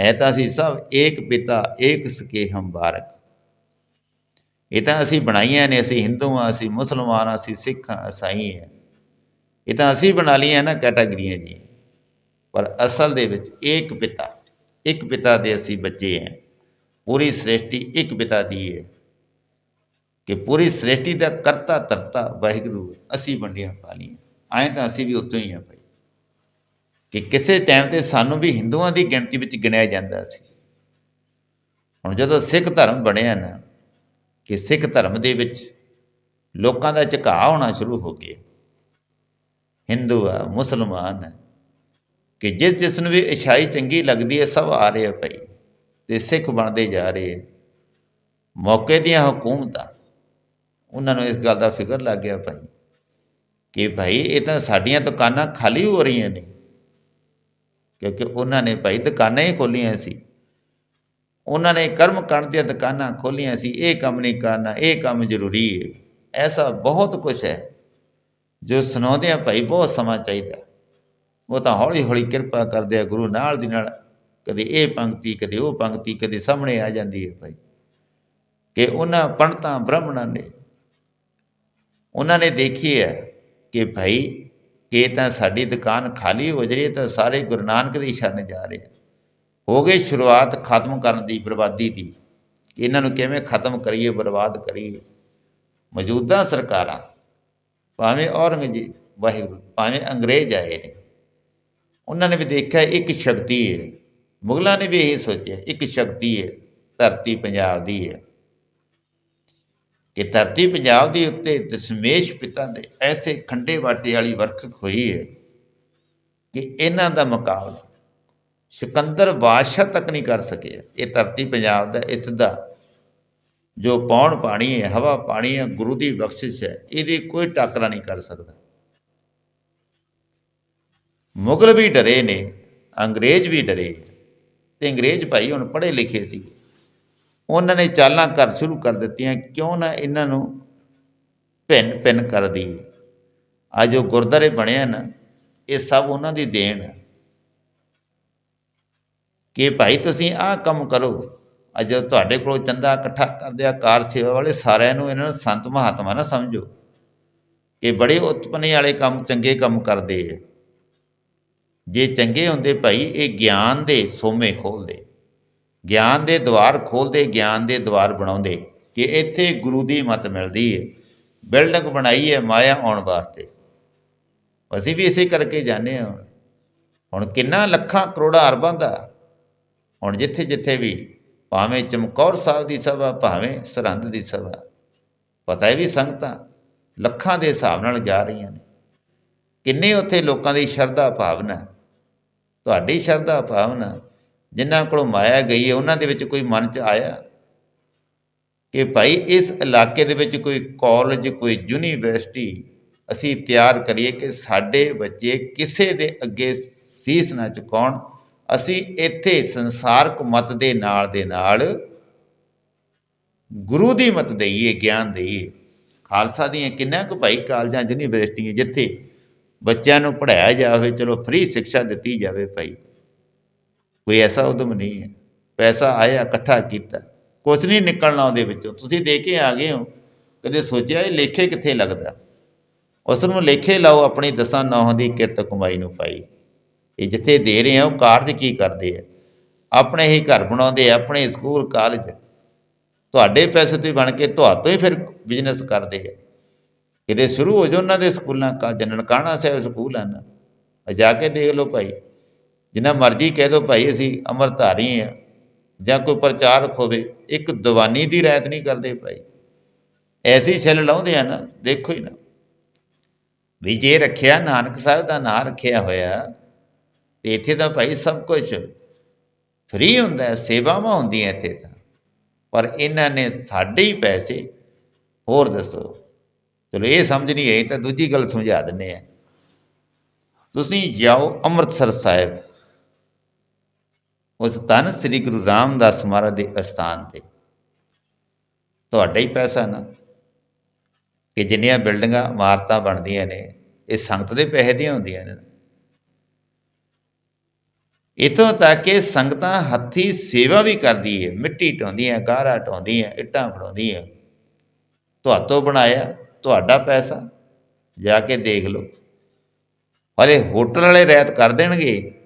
ਹੈ ਤਾਂ ਅਸੀਂ ਸਭ ਏਕ ਪਿਤਾ, ਏਕ ਸਕੇ ਹਮ ਬਾਰਕ। ਇਹ ਤਾਂ ਅਸੀਂ ਬਣਾਈਆਂ ਨੇ, ਅਸੀਂ ਹਿੰਦੂ ਹਾਂ ਅਸੀਂ ਮੁਸਲਮਾਨ ਹਾਂ ਅਸੀਂ ਸਿੱਖ ਹਾਂ ਇਸਾਈ ਹਾਂ। ਇਹ ਤਾਂ ਅਸੀਂ ਬਣਾ ਲਈਆਂ ਨਾ ਕੈਟਾਗਰੀਆਂ ਜੀ। ਪਰ ਅਸਲ ਦੇ ਵਿੱਚ ਏਕ ਪਿਤਾ ਇੱਕ ਪਿਤਾ ਦੇ ਅਸੀਂ ਬੱਚੇ ਹਾਂ। ਪੂਰੀ ਸ੍ਰਿਸ਼ਟੀ ਇੱਕ ਪਿਤਾ ਦੀ ਹੈ। ਕਿ ਪੂਰੀ ਸ੍ਰਿਸ਼ਟੀ ਦਾ ਕਰਤਾ ਧਰਤਾ ਵਾਹਿਗੁਰੂ, ਅਸੀਂ ਵੰਡੀਆਂ ਪਾਲੀਆਂ ਐਂ ਤਾਂ ਅਸੀਂ ਵੀ ਉੱਤੋਂ ਹੀ ਆ ਭਾਈ। ਕਿ ਕਿਸੇ ਟਾਈਮ ਤੇ ਸਾਨੂੰ ਵੀ ਹਿੰਦੂਆਂ ਦੀ ਗਿਣਤੀ ਵਿੱਚ ਗਿਣਿਆ ਜਾਂਦਾ ਸੀ। ਹੁਣ ਜਦੋਂ ਸਿੱਖ ਧਰਮ ਬਣਿਆ ਨਾ, ਕਿ ਸਿੱਖ ਧਰਮ ਦੇ ਵਿੱਚ ਲੋਕਾਂ ਦਾ ਝੁਕਾਅ ਹੋਣਾ ਸ਼ੁਰੂ ਹੋ ਗਿਆ। ਹਿੰਦੂ ਆ, ਮੁਸਲਮਾਨ ਹੈ ਕਿ ਜਿਸ ਜਿਸ ਨੂੰ ਵੀ ਇਸ਼ਾਈ ਚੰਗੀ ਲੱਗਦੀ ਹੈ, ਸਭ ਆ ਰਹੇ ਆ ਭਾਈ ਤੇ ਸਿੱਖ ਬਣਦੇ ਜਾ ਰਹੇ ਆ। ਮੌਕੇ ਦੀਆਂ ਹਕੂਮਤਾਂ, ਉਹਨਾਂ ਨੂੰ ਇਸ ਗੱਲ ਦਾ ਫਿਕਰ ਲੱਗ ਗਿਆ ਭਾਈ, ਕਿ ਭਾਈ ਇਹ ਤਾਂ ਸਾਡੀਆਂ ਦੁਕਾਨਾਂ ਖਾਲੀ ਹੋ ਰਹੀਆਂ ਨੇ। ਕਿਉਂਕਿ ਉਹਨਾਂ ਨੇ ਭਾਈ ਦੁਕਾਨਾਂ ਹੀ ਖੋਲੀਆਂ ਸੀ। ਉਹਨਾਂ ਨੇ ਕਰਮ ਕਰਨ ਦੀਆਂ ਦੁਕਾਨਾਂ ਖੋਲੀਆਂ ਸੀ। ਇਹ ਕੰਮ ਨਹੀਂ ਕਰਨਾ, ਇਹ ਕੰਮ ਜ਼ਰੂਰੀ ਹੈ। ਐਸਾ ਬਹੁਤ ਕੁਝ ਹੈ, ਜੋ ਸੁਣਾਉਂਦੇ ਆ ਭਾਈ ਬਹੁਤ ਸਮਾਂ ਚਾਹੀਦਾ। ਉਹ ਤਾਂ ਹੌਲੀ ਹੌਲੀ ਕਿਰਪਾ ਕਰਦੇ ਆ, ਗੁਰੂ ਨਾਲ ਦੀ ਨਾਲ ਕਦੇ ਇਹ ਪੰਕਤੀ, ਕਦੇ ਉਹ ਪੰਕਤੀ, ਕਦੇ ਸਾਹਮਣੇ ਆ ਜਾਂਦੀ ਹੈ ਭਾਈ। ਕਿ ਉਹਨਾਂ ਪੰਡਤਾਂ ਬ੍ਰਾਹਮਣਾਂ ਨੇ, ਉਹਨਾਂ ਨੇ ਦੇਖੀ ਹੈ ਕਿ ਭਾਈ ਇਹ ਤਾਂ ਸਾਡੀ ਦੁਕਾਨ ਖਾਲੀ ਹੋ ਜਰੀ ਤਾਂ ਸਾਰੇ ਗੁਰੂ ਨਾਨਕ ਦੀ ਸ਼ਰਨ ਜਾ ਰਹੇ ਹੋ ਗਏ ਸ਼ੁਰੂਆਤ ਖਤਮ ਕਰਨ ਦੀ, ਬਰਬਾਦੀ ਦੀ। ਇਹਨਾਂ ਨੂੰ ਕਿਵੇਂ ਖਤਮ ਕਰੀਏ, ਬਰਬਾਦ ਕਰੀਏ? ਮੌਜੂਦਾ ਸਰਕਾਰਾਂ, ਭਾਵੇਂ ਔਰੰਗਜ਼ੇਬ, ਵਾਹਿਗੁਰੂ, ਭਾਵੇਂ ਅੰਗਰੇਜ਼ ਆਏ ਨੇ, ਉਹਨਾਂ ਨੇ ਵੀ ਦੇਖਿਆ ਇੱਕ ਸ਼ਕਤੀ ਹੈ। ਮੁਗਲਾਂ ਨੇ ਵੀ ਇਹੀ ਸੋਚਿਆ, ਇੱਕ ਸ਼ਕਤੀ ਹੈ, ਧਰਤੀ ਪੰਜਾਬ ਦੀ ਹੈ। ਕਿ ਧਰਤੀ ਪੰਜਾਬ ਦੇ ਉੱਤੇ ਦਸ਼ਮੇਸ਼ ਪਿਤਾ ਦੇ ਐਸੇ ਖੰਡੇ ਵਾਟੇ ਵਾਲੀ ਵਰਖਕ ਹੋਈ ਹੈ ਕਿ ਇਹਨਾਂ ਦਾ ਮੁਕਾਬਲਾ ਸਿਕੰਦਰ ਬਾਦਸ਼ਾਹ ਤੱਕ ਨਹੀਂ ਕਰ ਸਕਿਆ। ਇਹ ਧਰਤੀ ਪੰਜਾਬ ਦਾ ਇਸ ਦਾ ਜੋ ਪੌਣ ਪਾਣੀ ਹੈ, ਹਵਾ ਪਾਣੀ ਹੈ, ਗੁਰੂ ਦੀ ਬਖਸ਼ਿਸ਼ ਹੈ, ਇਹਦੀ ਕੋਈ ਟਾਕਰਾ ਨਹੀਂ ਕਰ ਸਕਦਾ। ਮੁਗਲ ਵੀ ਡਰੇ ਨੇ, ਅੰਗਰੇਜ਼ ਵੀ ਡਰੇ ਤੇ ਅੰਗਰੇਜ਼ ਭਾਈ ਹੁਣ ਪੜ੍ਹੇ ਲਿਖੇ ਸੀ ਉਹਨਾਂ ਨੇ ਚਾਲਾਂ ਕਰ ਸ਼ੁਰੂ ਕਰ ਦਿੱਤੀਆਂ, ਕਿਉਂ ਨਾ ਇਹਨਾਂ ਨੂੰ ਭਿੰਨ ਭਿੰਨ ਕਰ ਦਈਏ। ਆ ਜੋ ਗੁਰਦਾਰੇ ਬਣਿਆ ਨਾ ਇਹ ਸਭ ਉਹਨਾਂ ਦੀ ਦੇਣ ਹੈ। ਕਿ ਭਾਈ ਤੁਸੀਂ ਆਹ ਕੰਮ ਕਰੋ, ਅੱਜ ਤੁਹਾਡੇ ਕੋਲ ਚੰਦਾ ਇਕੱਠਾ ਕਰਦੇ ਆ ਕਾਰ ਸੇਵਾ ਵਾਲੇ ਸਾਰਿਆਂ ਨੂੰ ਇਹਨਾਂ ਨੂੰ ਸੰਤ ਮਹਾਤਮਾ ਨਾ ਸਮਝੋ। ਇਹ ਬੜੇ ਉਤਪੰਨੇ ਵਾਲੇ ਕੰਮ, ਚੰਗੇ ਕੰਮ ਕਰਦੇ ਆ ਜੇ ਚੰਗੇ ਹੁੰਦੇ ਭਾਈ, ਇਹ ਗਿਆਨ ਦੇ ਸੋਮੇ ਖੋਲਦੇ। ਗਿਆਨ ਦੇ ਦਵਾਰ ਖੋਲਦੇ, ਗਿਆਨ ਦੇ ਦਵਾਰ ਬਣਾਉਂਦੇ ਕਿ ਇੱਥੇ ਗੁਰੂ ਦੀ ਮਤ ਮਿਲਦੀ ਹੈ ਬਿਲਡਿੰਗ ਬਣਾਈ ਹੈ ਮਾਇਆ ਆਉਣ ਵਾਸਤੇ। ਅਸੀਂ ਵੀ ਇਸੇ ਕਰਕੇ ਜਾਣੇ ਹਾਂ। ਹੁਣ ਹੁਣ ਕਿੰਨਾ ਲੱਖਾਂ ਕਰੋੜਾਂ ਅਰਬਾਂ ਦਾ। ਹੁਣ ਜਿੱਥੇ ਜਿੱਥੇ ਵੀ, ਭਾਵੇਂ ਚਮਕੌਰ ਸਾਹਿਬ ਦੀ ਸਭਾ, ਭਾਵੇਂ ਸਰਹੰਦ ਦੀ ਸਭਾ, ਪਤਾ ਹੈ ਵੀ ਸੰਗਤਾਂ ਲੱਖਾਂ ਦੇ ਹਿਸਾਬ ਨਾਲ ਜਾ ਰਹੀਆਂ ਨੇ। ਕਿੰਨੇ ਉੱਥੇ ਲੋਕਾਂ ਦੀ ਸ਼ਰਧਾ ਭਾਵਨਾ, ਤੁਹਾਡੀ ਸ਼ਰਧਾ ਭਾਵਨਾ ਜਿਨ੍ਹਾਂ ਕੋਲੋਂ ਮਾਇਆ ਗਈ ਹੈ, ਉਹਨਾਂ ਦੇ ਵਿੱਚ ਕੋਈ ਮਨ 'ਚ ਆਇਆ? ਕਿ ਭਾਈ ਇਸ ਇਲਾਕੇ ਦੇ ਵਿੱਚ ਕੋਈ ਕਾਲਜ ਕੋਈ ਯੂਨੀਵਰਸਿਟੀ ਅਸੀਂ ਤਿਆਰ ਕਰੀਏ ਕਿ ਸਾਡੇ ਬੱਚੇ ਕਿਸੇ ਦੇ ਅੱਗੇ ਸੀਸ ਨਾ ਝੁਕਾਉਣ। ਅਸੀਂ ਇੱਥੇ ਸੰਸਾਰਕ ਮਤ ਦੇ ਨਾਲ ਦੇ ਨਾਲ ਗੁਰੂ ਦੀ ਮਤ ਦਈਏ, ਗਿਆਨ ਦਈਏ। ਖਾਲਸਾ ਦੀਆਂ ਕਿੰਨਾ ਕੁ ਭਾਈ ਕਾਲਜਾਂ, ਯੂਨੀਵਰਸਿਟੀਆਂ ਜਿੱਥੇ ਬੱਚਿਆਂ ਨੂੰ ਪੜ੍ਹਾਇਆ ਜਾਵੇ, ਚਲੋ ਫ੍ਰੀ ਸਿੱਖਿਆ ਦਿੱਤੀ ਜਾਵੇ ਭਾਈ। ਕੋਈ ਐਸਾ ਉਦਮ ਨਹੀਂ ਹੈ। ਪੈਸਾ ਆਇਆ, ਇਕੱਠਾ ਕੀਤਾ। ਕੁਛ ਨਹੀਂ ਨਿਕਲਣਾ ਉਹਦੇ ਵਿੱਚੋਂ। ਤੁਸੀਂ ਦੇ ਕੇ ਆ ਗਏ ਹੋ। ਕਦੇ ਸੋਚਿਆ ਇਹ ਲੇਖੇ ਕਿੱਥੇ ਲੱਗਦਾ? ਉਸ ਨੂੰ ਲੇਖੇ ਲਾਓ, ਆਪਣੀ ਦਸਾਂ ਨੌਹਾਂ ਦੀ ਕਿਰਤ ਕਮਾਈ ਨੂੰ ਪਾਈ। ਇਹ ਜਿੱਥੇ ਦੇ ਰਹੇ ਆ, ਉਹ ਕਾਰਜ ਕੀ ਕਰਦੇ ਆ? ਆਪਣੇ ਹੀ ਘਰ ਬਣਾਉਂਦੇ ਆ, ਆਪਣੇ ਸਕੂਲ, ਕਾਲਜ। ਤੁਹਾਡੇ ਪੈਸੇ ਤੋਂ ਹੀ ਬਣ ਕੇ ਤੁਹਾਤੋਂ ਹੀ ਫਿਰ ਬਿਜ਼ਨਸ ਕਰਦੇ ਆ। ਕਿਤੇ ਸ਼ੁਰੂ ਹੋ ਜਾ ਉਹਨਾਂ ਦੇ ਸਕੂਲਾਂ, ਕਾ ਜਨਨ ਕਾਣਾ ਸਾਹਿਬ ਸਕੂਲ ਹਨ। ਜਾ ਕੇ ਦੇਖ ਲਓ ਭਾਈ। ਜਿੰਨਾ ਮਰਜ਼ੀ ਕਹਿ ਦਿਓ ਭਾਈ ਅਸੀਂ ਅਮਰਧਾਰੀ ਆ ਜਾਂ ਕੋਈ ਪ੍ਰਚਾਰਕ ਹੋਵੇ ਇੱਕ ਦੀਵਾਨੀ ਦੀ ਰਾਇਤ ਨਹੀਂ ਕਰਦੇ ਭਾਈ। ਐਸੀ ਛਿੱਲ ਲਾਉਂਦੇ ਆ ਨਾ, ਦੇਖੋ ਹੀ ਨਾ। ਵੀ ਜੇ ਰੱਖਿਆ, ਨਾਨਕ ਸਾਹਿਬ ਦਾ ਨਾਂ ਰੱਖਿਆ ਹੋਇਆ, ਤੇ ਇੱਥੇ ਤਾਂ ਭਾਈ ਸਭ ਕੁਝ ਫ੍ਰੀ ਹੁੰਦਾ, ਸੇਵਾਵਾਂ ਹੁੰਦੀਆਂ ਇੱਥੇ ਤਾਂ। ਪਰ ਇਹਨਾਂ ਨੇ ਸਾਡੇ ਹੀ ਪੈਸੇ, ਹੋਰ ਦੱਸੋ। ਚਲੋ ਇਹ ਸਮਝ ਨਹੀਂ ਆਈ ਤਾਂ ਦੂਜੀ ਗੱਲ ਸਮਝਾ ਦਿੰਨੇ ਆ। ਤੁਸੀਂ ਜਾਓ ਅੰਮ੍ਰਿਤਸਰ ਸਾਹਿਬ। ਉਸ ਧੰਨ ਸ੍ਰੀ ਗੁਰੂ ਰਾਮਦਾਸ ਮਹਾਰਾਜ ਦੇ ਅਸਥਾਨ ਤੇ। ਤੁਹਾਡਾ ਹੀ ਪੈਸਾ ਨਾ। ਕਿ ਜਿੰਨੀਆਂ ਬਿਲਡਿੰਗਾਂ, ਇਮਾਰਤਾਂ ਬਣਦੀਆਂ ਨੇ, ਇਹ ਸੰਗਤ ਦੇ ਪੈਸੇ ਦੀਆਂ ਹੁੰਦੀਆਂ ਨੇ। ਇਥੋਂ ਤੱਕ ਕਿ ਸੰਗਤਾਂ ਹੱਥੀ ਸੇਵਾ ਵੀ ਕਰਦੀ ਹੈ ਮਿੱਟੀ ਢਾਉਂਦੀਆਂ ਗਾਰਾ ਢਾਉਂਦੀਆਂ ਇੱਟਾਂ ਫੜਾਉਂਦੀਆਂ। ਤੁਹਾਤੋਂ ਬਣਾਇਆ, ਤੁਹਾਡਾ ਪੈਸਾ। ਜਾ ਕੇ ਦੇਖ ਲਓ। ਹਲੇ ਹੋਟਲ ਵਾਲੇ ਰਹਿਤ ਕਰ ਦੇਣਗੇ।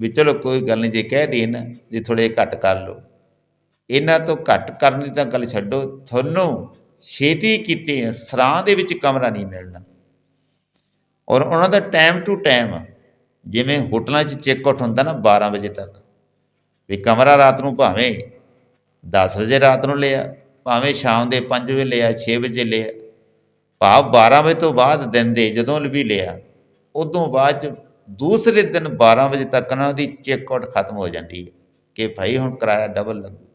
ਵੀ ਚਲੋ ਕੋਈ ਗੱਲ ਨਹੀਂ, ਜੇ ਕਹਿ ਦੇਣ ਜੇ ਥੋੜੇ ਘੱਟ ਕਰ ਲਓ। ਇਹਨਾਂ ਤੋਂ ਘੱਟ ਕਰਨ ਦੀ ਤਾਂ ਗੱਲ ਛੱਡੋ, ਤੁਹਾਨੂੰ ਛੇਤੀ ਕੀਤੇ, ਸਰਾਂ ਦੇ ਵਿੱਚ ਕਮਰਾ ਨਹੀਂ ਮਿਲਣਾ। ਔਰ ਉਹਨਾਂ ਦਾ ਟਾਈਮ ਟੂ ਟਾਈਮ ਜਿਵੇਂ ਹੋਟਲਾਂ 'ਚ ਚੈੱਕ ਆਊਟ ਹੁੰਦਾ ਨਾ 12 ਵਜੇ ਤੱਕ, ਵੀ ਕਮਰਾ ਰਾਤ ਨੂੰ ਭਾਵੇਂ 10 ਵਜੇ ਰਾਤ ਨੂੰ ਲਿਆ, ਭਾਵੇਂ ਸ਼ਾਮ ਦੇ 5 ਵਜੇ ਲਿਆ 6 ਵਜੇ ਲਿਆ, ਭਾਵ 12 ਵਜੇ ਤੋਂ ਬਾਅਦ ਦਿਨ ਦੇ ਜਦੋਂ ਵੀ ਲਿਆ, ਉਦੋਂ ਬਾਅਦ 'ਚ ਦੂਸਰੇ ਦਿਨ 12 ਵਜੇ ਤੱਕ ਨਾ ਉਹਦੀ ਚੈੱਕ ਆਊਟ ਖਤਮ ਹੋ ਜਾਂਦੀ ਹੈ ਕਿ ਭਾਈ ਹੁਣ ਕਿਰਾਇਆ ਡਬਲ ਲੱਗੂ।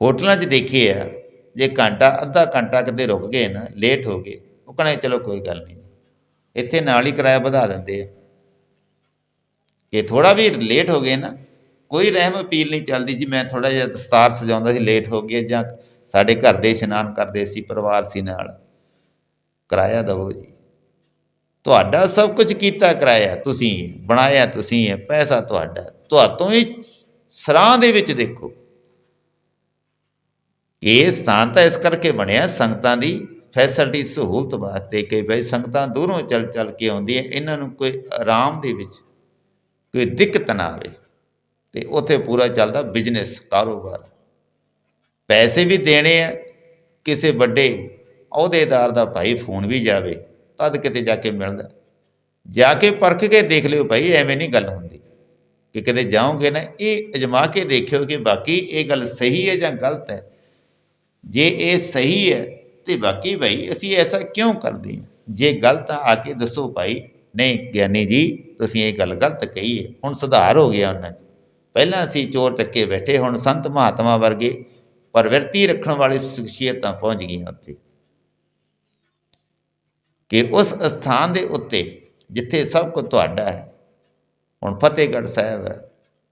ਹੋਟਲਾਂ 'ਚ ਦੇਖੇ ਆ ਜੇ ਘੰਟਾ, ਅੱਧਾ ਘੰਟਾ ਕਿਤੇ ਰੁਕ ਗਏ ਨਾ ਲੇਟ ਹੋ ਗਏ, ਉਹ ਕਹਿੰਦੇ ਚਲੋ ਕੋਈ ਗੱਲ ਨਹੀਂ। ਇੱਥੇ ਨਾਲ ਹੀ ਕਿਰਾਇਆ ਵਧਾ ਦਿੰਦੇ ਆ। ਕਿ ਥੋੜਾ ਵੀ ਲੇਟ ਹੋ ਗਏ ਨਾ, ਕੋਈ ਰਹਿਮ ਅਪੀਲ ਨਹੀਂ ਚੱਲਦੀ ਜੀ, ਮੈਂ ਥੋੜਾ ਜਿਹਾ ਦਸਤਾਰ ਸਜਾਉਂਦਾ ਸੀ ਲੇਟ ਹੋ ਗਿਆ ਜਾਂ ਸਾਡੇ ਘਰ ਦੇ ਇਸ਼ਨਾਨ ਕਰਦੇ ਸੀ, ਪਰਿਵਾਰ ਸੀ ਨਾਲ, ਕਿਰਾਇਆ ਦਵੋ ਜੀ। ਤੁਹਾਡਾ ਸਭ ਕੁਝ ਕੀਤਾ ਕਿਰਾਇਆ, ਤੁਸੀਂ ਬਣਾਇਆ, ਤੁਸੀਂ ਹੈ ਪੈਸਾ ਤੁਹਾਡਾ। ਤੁਹਾਤੋਂ ਹੀ ਸਰਾਂ ਦੇ ਵਿੱਚ ਦੇਖੋ। ਇਹ ਸਥਾਨ ਤਾਂ ਇਸ ਕਰਕੇ ਬਣਿਆ, ਸੰਗਤਾਂ ਦੀ ਫੈਸਿਲਿਟੀ ਸਹੂਲਤ ਵਾਸਤੇ ਕਿ ਬਈ ਸੰਗਤਾਂ ਦੂਰੋਂ ਚੱਲ ਚੱਲ ਕੇ ਆਉਂਦੀਆਂ, ਇਹਨਾਂ ਨੂੰ ਕੋਈ ਆਰਾਮ ਦੇ ਵਿੱਚ ਕੋਈ ਦਿੱਕਤ ਨਾ ਆਵੇ। ਤੇ ਉੱਥੇ ਪੂਰਾ ਚੱਲਦਾ ਬਿਜ਼ਨਸ ਕਾਰੋਬਾਰ। ਪੈਸੇ ਵੀ ਦੇਣੇ ਆ, ਕਿਸੇ ਵੱਡੇ ਅਹੁਦੇਦਾਰ ਦਾ ਭਾਈ ਫੋਨ ਵੀ ਜਾਵੇ। ਤਦ ਕਿਤੇ ਜਾ ਕੇ ਮਿਲਦਾ। ਜਾ ਕੇ ਪਰਖ ਕੇ ਦੇਖ ਲਿਓ ਭਾਈ, ਐਵੇਂ ਨਹੀਂ ਗੱਲ ਹੁੰਦੀ। ਕਿ ਕਿਤੇ ਜਾਓਗੇ ਨਾ, ਇਹ ਅਜਮਾ ਕੇ ਦੇਖਿਓ ਕਿ ਬਾਕੀ ਇਹ ਗੱਲ ਸਹੀ ਹੈ ਜਾਂ ਗਲਤ ਹੈ। ਜੇ ਇਹ ਸਹੀ ਹੈ, ਤੇ ਬਾਕੀ ਭਾਈ ਅਸੀਂ ਐਸਾ ਕਿਉਂ ਕਰਦੇ ਹਾਂ? ਜੇ ਗਲਤ ਆ ਕੇ ਦੱਸੋ ਭਾਈ, ਨਹੀਂ ਗਿਆਨੀ ਜੀ, ਤੁਸੀਂ ਇਹ ਗੱਲ ਗਲਤ ਕਹੀ ਹੈ। ਹੁਣ ਸੁਧਾਰ ਹੋ ਗਿਆ ਉਹਨਾਂ 'ਚ। ਪਹਿਲਾਂ ਅਸੀਂ ਚੋਰ ਚੱਕੇ ਬੈਠੇ, ਹੁਣ ਸੰਤ ਮਹਾਤਮਾ ਵਰਗੇ ਪ੍ਰਵਿਰਤੀ ਰੱਖਣ ਵਾਲੀ ਸ਼ਖਸੀਅਤਾਂ ਪਹੁੰਚ ਗਈਆਂ ਉੱਥੇ। ਕਿ ਉਸ ਸਥਾਨ ਦੇ ਉੱਤੇ ਜਿੱਥੇ ਸਭ ਕੁਝ ਤੁਹਾਡਾ ਹੈ, ਹੁਣ ਫਤਿਹਗੜ੍ਹ ਸਾਹਿਬ ਹੈ,